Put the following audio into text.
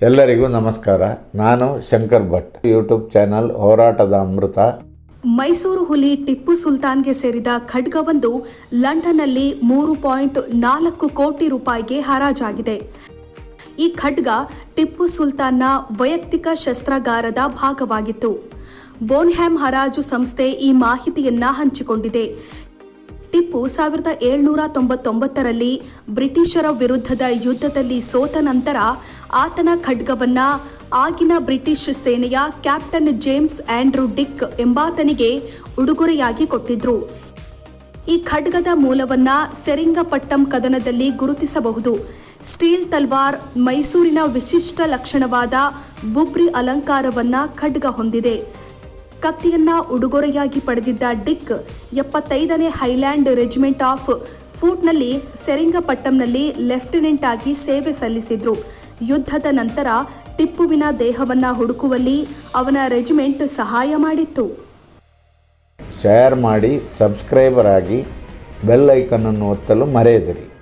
ಎಲ್ಲರಿಗೂ ನಮಸ್ಕಾರ. ನಾನು ಶಂಕರ್ ಭಟ್. ಯೂಟ್ಯೂಬ್ ಚಾನಲ್ ಹೋರಾಟದ ಅಮೃತ. ಮೈಸೂರು ಹುಲಿ ಟಿಪ್ಪು ಸುಲ್ತಾನ್ಗೆ ಸೇರಿದ ಖಡ್ಗವೊಂದು ಲಂಡನ್ನಲ್ಲಿ ಮೂರು ಪಾಯಿಂಟ್ ನಾಲ್ಕು ಕೋಟಿ ರೂಪಾಯಿಗೆ ಹರಾಜಾಗಿದೆ. ಈ ಖಡ್ಗ ಟಿಪ್ಪು ಸುಲ್ತಾನ್ನ ವೈಯಕ್ತಿಕ ಶಸ್ತ್ರಾಗಾರದ ಭಾಗವಾಗಿತ್ತು. ಬೋನ್ಹ್ಯಾಮ್ ಹರಾಜು ಸಂಸ್ಥೆ ಈ ಮಾಹಿತಿಯನ್ನ ಹಂಚಿಕೊಂಡಿದೆ. ಟಿಪ್ಪು ಸಾವಿರದ ಏಳ್ನೂರ ತೊಂಬತ್ತೊಂಬತ್ತರಲ್ಲಿ ಬ್ರಿಟಿಷರ ವಿರುದ್ಧದ ಯುದ್ಧದಲ್ಲಿ ಸೋತ ನಂತರ ಆತನ ಖಡ್ಗವನ್ನ ಆಗಿನ ಬ್ರಿಟಿಷ್ ಸೇನೆಯ ಕ್ಯಾಪ್ಟನ್ ಜೇಮ್ಸ್ ಆಂಡ್ರೂ ಡಿಕ್ ಎಂಬಾತನಿಗೆ ಉಡುಗೊರೆಯಾಗಿ ಕೊಟ್ಟಿದ್ರು. ಈ ಖಡ್ಗದ ಮೂಲವನ್ನ ಸೆರಿಂಗಪಟ್ಟಂ ಕದನದಲ್ಲಿ ಗುರುತಿಸಬಹುದು. ಸ್ಟೀಲ್ ತಲ್ವಾರ್ ಮೈಸೂರಿನ ವಿಶಿಷ್ಟ ಲಕ್ಷಣವಾದ ಬುಬ್ರಿ ಅಲಂಕಾರವನ್ನ ಖಡ್ಗ ಹೊಂದಿದೆ. ಕತ್ತಿಯನ್ನ ಉಡುಗೊರೆಯಾಗಿ ಪಡೆದಿದ್ದ ಡಿಕ್ ಎಪ್ಪತ್ತೈದನೇ ಹೈಲ್ಯಾಂಡ್ ರೆಜಿಮೆಂಟ್ ಆಫ್ ಫೂಟ್ನಲ್ಲಿ ಸೆರಿಂಗಪಟ್ಟಂನಲ್ಲಿ ಲೆಫ್ಟಿನೆಂಟ್ ಆಗಿ ಸೇವೆ ಸಲ್ಲಿಸಿದ್ರು. ಯುದ್ಧದ ನಂತರ ಟಿಪ್ಪುವಿನ ದೇಹವನ್ನು ಹುಡುಕುವಲ್ಲಿ ಅವನ ರೆಜಿಮೆಂಟ್ ಸಹಾಯ ಮಾಡಿತ್ತು. ಶೇರ್ ಮಾಡಿ ಸಬ್ಸ್ಕ್ರೈಬರ್ ಆಗಿ ಬೆಲ್ ಐಕನನ್ನು ಒತ್ತಲು ಮರೆಯದಿರಿ.